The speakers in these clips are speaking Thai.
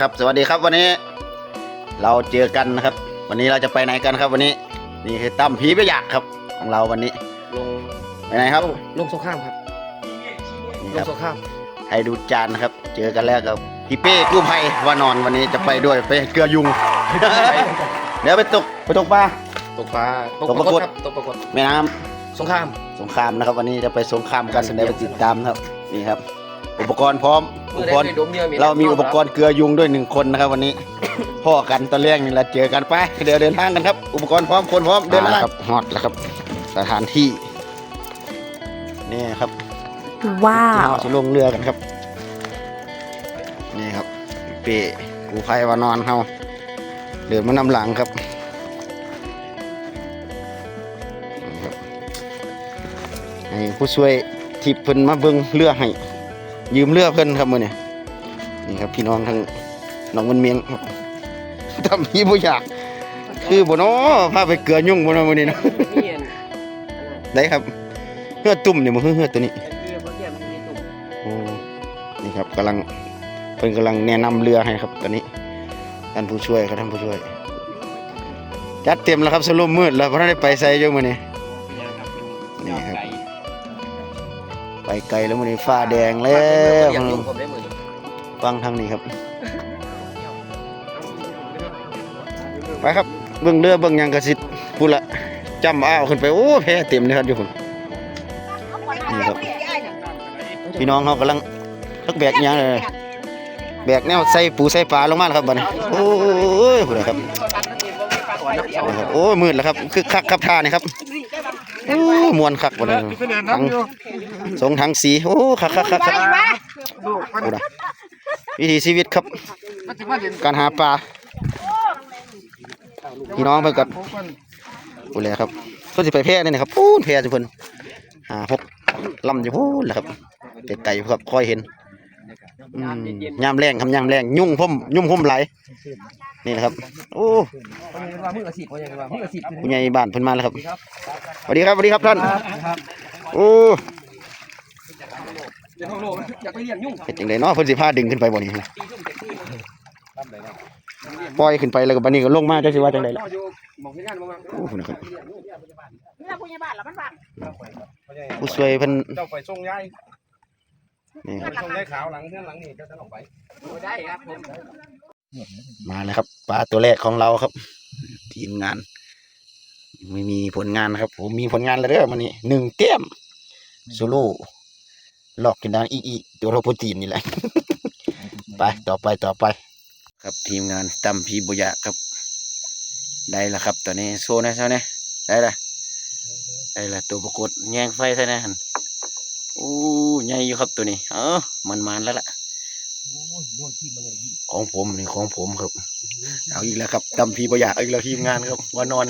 ครับ สวัสดีครับวันนี้เราเจอกันนะครับ วันนี้เราจะไปไหนกันครับ วันนี้นี่คือตั้มผีประหยักครับ ของเราวันนี้ลงไปไหนครับลงลงสงครามครับนี่ลคงรับสงครามให้ดูจานนะครับ เจอกันแล้วกับพี่เป้กู้ภัยวานอนวันนี้จะไปด้วยไปเกลือยุง เดี๋ยวไปตกไปตกปลา ตกปลาตกปรากฏครับตกปรากฏแม่น้ำ สงคราม สงครามนะครับวันนี้จะไปสงครามกันเดี๋ยวไปติดตามนะครับนี่ครับ อุปกรณ์พร้อมอุปกรณ์ดมเดียวเรามีอุปกรณ์เกลือยุงด้วยหนึ่งคนนะครับวันนี้ พ่อกันตอนแรกนี่เราเจอกันไปเดี๋ยวเดินทางกันครับ อุปกรณ์พร้อมคนพร้อมเดินทางครับฮอตแล้วครับ สถานที่นี่ครับว้าที่วเราจะลงเรือกันครับ นี่ครับเป้กูภัยวานอนเฮาเดินมานำหลังครับนี่ครับให้ผู้ช่วยทิพย์เพิ่นมาเบิ่งเรือให้ ยืมเรือเพิ่นครับมื้อนี้นี่ครับพี่น้องทั้งน้องมันเมียงครับทำพี่บ่อยากคือบ่เนาะพาไปเกลือยุ่งบ่เนาะมื้อนี้เนาะนี่อันได้ครับเฮือตุ่มนี่บ่คือเฮือตัวนี้เรือพระเทียมมีตุ่มโอ้นี่ครับกำลังเพิ่นกำลังแนะนำเรือให้ครับตอนนี้ท่านผู้ช่วยครับท่านผู้ช่วยจัดเต็มแล้วครับสรุปมืดแล้วเพราะได้ไปใส่อยู่มื้อนี้นี่ ไปไกลแล้วมื้อนี้ฟ้าแดงแล้เลี้ยงวยุงผมได้มือฟังทางนี้ครับ ไปครับเบิ่งเรือเบิ่งหยังกระสิพูดละจำอ้าวขึ้นไปโอ้แพ้เต็มเลยครับอยู่พุ่นนี่ครับพี่น้องเขากำลังทักแบกหยังเลยแบกแนวใส่ปูใส่ปลาลงมาแล้วครับบัดนี้โอ้ยพุ่นน่ะครับนะครับโอ้ยมืดแล้วครับคือคักครับท่านี่ครับ โอ้มวนคักบ่ได้ทั้งสงทั้งสีโอ้คักคักคักคักโอ้ดะวิถีชีวิตครับ การหาปลาพี่น้องเพิ่นก็พูดเลยครับเพิ่นสิไปแพร่นี่นะครับพูนแพร่จุเพิ่นหาหกลำอยู่พูนแหละครับไกลๆครับคอยเห็น อืมยามแรงครับยามแรงยุ่งพ่มยุ่งพ่มไหลายนี่นะครับ โอ้ว่ามืออาชีพเขาอย่างว่ามืออาชีพผู้ใหญ่บ้านเพิ่นมาแล้วครับสวัสดีครับสวัสดีครับท่านโอ้เป็นห้องโลกอยากไปเลี้ยงยุ่งเฮ็ดจังไดเนาะเพิ่นสิพาดึงขึ้นไปบ่นี่ปล่อยขึ้นไปแล้วก็บัดนี้ก็ลงมาจังสิว่าจังไดล่ะบอกให้งานมาโอ้นะครับนี่เราพยาบาลแล้วมันฟังผู้ช่วยเพิ่นเจ้าไปส่งยาย นี่คไปรับส่งยายขาวหลังเพื่อนหลังนี่เจ้าจะออกไปได้ครับผมมาแล้วครับปลาตัวแรกของเราครับ ทีมงาน ไม่มีผลงานนะครับผมมีผลงานแล้วเด้อมันนี่หนึ่งเต้มโซโล่ลอกกินดังอีอีตัวโรโปรตีนนี่แหละไปต่อไปต่อไป ครับทีมงานตำพีบุยะครับ ได้แล้วครับ ตอนนี้โซนะโซนะได้ละได้ละตัวประกฏแย่งไฟใช่ไหมฮัน โอ้ใหญ่อยู่ครับตัวนี้ เออมันมันแล้วล่ะของผมนี่ของผมครับ เอาอีกแล้วครับตำพีบอยากเอาอีกแล้วทีมงานครับว่านอน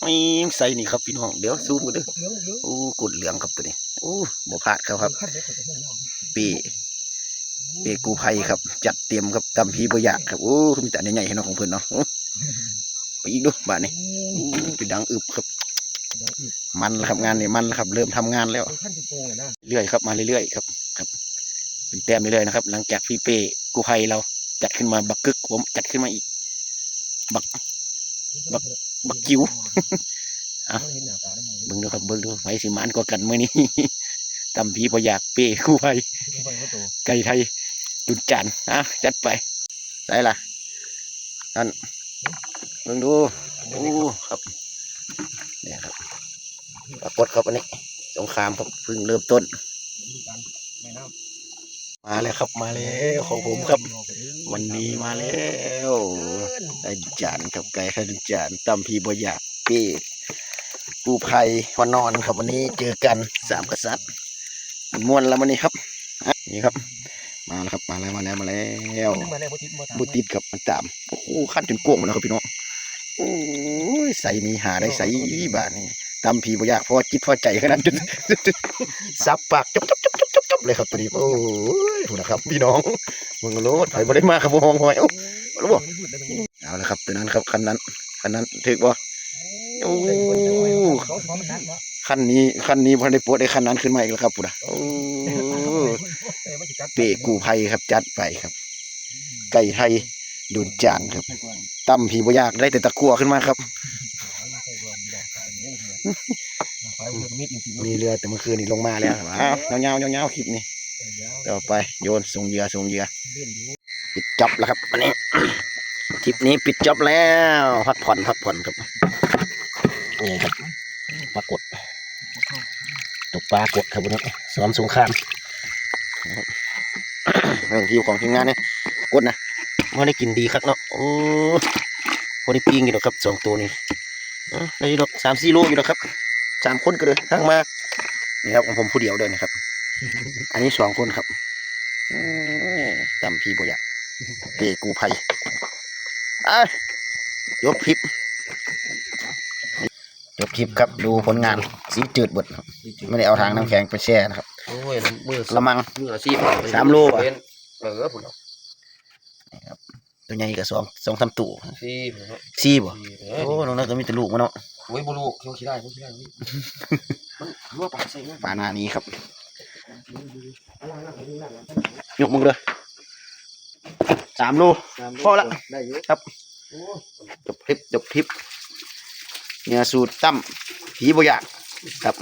ไม่ใส่นี่ครับพี่น้องเดี๋ยวซูมกันเด้อโอ้กุดเหลืองครับตัวนี้โอ้บ่พลาดครับครับ ปีปีกูภัยครับ จัดเตรียมครับตำพีบอยากครับโอ้มีแต่ใหญ่ๆให้น้องของเพิ่นเนาะโอ้ไปอีกดูบ้านนี้โอ้ไปดังอึบครับ มันแล้วครับงานนี่มันแล้วครับ เริ่มทำงานแล้วขั้นจุดโกงนะเรื่อยครับมาเรื่อยๆครับครับ เป็นแต้มเรื่อยๆนะครับ หลังจากพี่เป้กูภัยเราจัดขึ้นมาบักกึกผมจัดขึ้นมาอีก บัก บักบักจิ๋วเบิ่งดูครับเบิ่งดูไฟสิหมานกว่ากันเมื่อนี้ตำพีพอยากเป้กูภัยไก่ไทยดุจจันทร์อะจัดไปใส่ละนั่นเบิ่งดูโอ้ครับ เนี่ยครับปรากฏครับอันนี้สงครามครับเพิ่งเริ่มต้น มาแล้วครับมาแล้วของผมครับ วันนี้มาแล้วได้จานครับไก่ข้าวจานตำพีบอยากเป้กูภัยวันนอนครับวันนี้เจอกันสามกษัตริย์มันม่วนแล้ววันนี้ครับอะนี่ครับ มาแล้วครับมาแล้วมาแล้วมาแล้วมาแล้วทิศมาบุติดครับมันตามโอ้โหขั้นจนโก้งหมดแล้วครับพี่น้อง โอ้ยใส่นี่หาได้ใส่บาทนี่ตำพีบอยากพอจิตพอใจขนาดจนซับปากจบจบจบจบจบจบเลยครับตัวนี้โอ้ยถูกนะครับ พี่น้องมึงโลดไปบ่ได้มาครับผมหอยโอ้รู้บ่เอาละครับตัวนั้นครับคันนั้นคันนั้นถึกบ่โอ้คันนี้คันนี้พอได้ปวดไอ้คันนั้นขึ้นมาอีกแล้วครับปุ๊ดะโอ้เป้กูภัยครับจัดไปครับ ไก่ไทย ดูจานครับตั้มผีบ่ยากได้แต่ตะกั่วขึ้นมาครับมีเรือแต่เมื่อคืนนี่ลงมาแล้วอ้าวเงาเงาคลิปนี้ต่อไปโยนส่งเหยื่อส่งเหยื่อปิดจ็อบแล้วครับวันนี้ทริปนี้ปิดจ็อบแล้วพักผ่อนพักผ่อนครับนี่ครับปรากฏตกปลากดครับวันนี้ซ้อมสงครามเรื่องที่ของทีมงานเนี่ยกดนะ ไม่ได้กินดีครับเนาะโอ้พอได้ปิ้งอยู่หรอกครับสองตัวนี้เอ้าได้อยู่ดอกสามสี่โลอยู่หรอกครับสามคนก็เลยทั้งมากนี่ครับของผมผู้เดียวเดินนะครับ อันนี้สองคนครับอืมจำพี่บ่อยากเปกูภัยอะยกคลิปยกคลิปครับดูผลงานสีจืดบดครับไม่ได้เอาทางน้ำแข็งไปแช่นะครับโอ้ยมือละมังมืออาชีพสามโลอะเออผม เอาตัวใหญ่กับสองสองสามตู่สี่ซี่บ่เอโอ้น้องนักก็มีแต่ลูกมันเนาะโอ้ยบุลูกเขาขี้ได้เขาขี้ได้มันรั่วปากใส่เงี้ยปลาหน้านี้ครับยกมึงเลยสามโลพอละได้อยู่จบคลิปจบคลิปเนี่ยสูตรตั้มผีบอยากครับ